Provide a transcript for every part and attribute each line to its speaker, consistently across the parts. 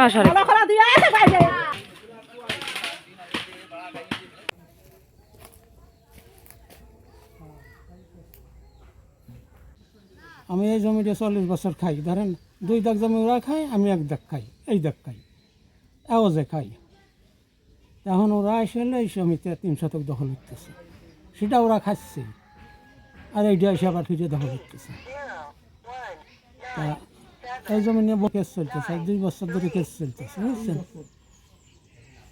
Speaker 1: আমার সরে
Speaker 2: আমি এই জমিটা চল্লিশ বছর খাই ধরেন দুই দাগ জমি ওরা খায় আমি এক দাগ খাই এই দাগ খাই এওয়াজে খাই। এখন ওরা এসে হলে এই জমিতে তিন শতক দখল করতেছে সেটা ওরা খাচ্ছে। আর এইটা এসে আবার ফিরে দখল করতেছে তা এই জমি নিয়ে কেস চলতেছে দুই বছর ধরে কেস চলতেছে বুঝছেন?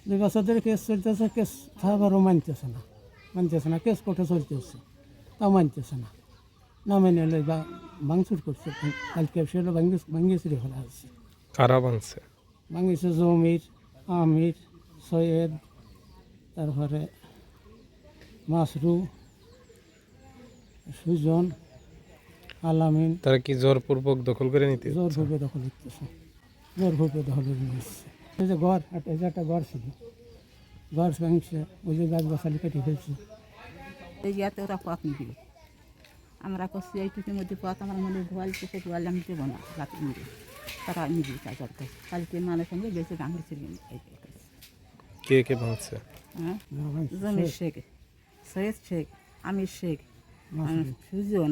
Speaker 2: দুই বছর ধরে কেস চলতেছে কেস আবারও মানতেছে না মানতেছে না কেস কোর্টে চলতেছে তাও মানতেছে না। না মেনে এলে বা ভাঙচুর করছে কালকে ভাঙ্গিয়ে চুরি ফেলা হচ্ছে
Speaker 3: কারা ভাঙছে?
Speaker 2: ভাঙিছে জমির আমির সৈয়দ তারপরে মাসরু সুজন আলামিন
Speaker 3: তারা কি জোরপূর্বক দখল করে নিতে
Speaker 2: জোর ভূপে দখল করতেছে জোর ভূপে দখল করে নিচ্ছে এই যে ঘর এই যে একটা ঘর ছিল। ঘর ভাঙছে ওই যে গাছ গাছালি কেটে ফেলছে।
Speaker 4: এই ইয়াতে ওরা পথ নিবি। আমরা করছি এইটুকুর মধ্যে পথ আমার মনে গোয়াল চেপে গোয়াল আমি দেবো না রাতে নিবি। তারা নিবি কাজ করতে কালকে মানুষ সঙ্গে এই এই
Speaker 3: কে কে ভাঙছে?
Speaker 4: হ্যাঁ। জমির শেখ। সৈয়দ শেখ আমির শেখ সুজন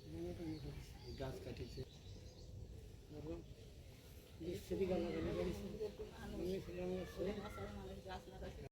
Speaker 4: গাছ কাটিছে মিস্ত্রি
Speaker 2: গাছ লাগানো করেছে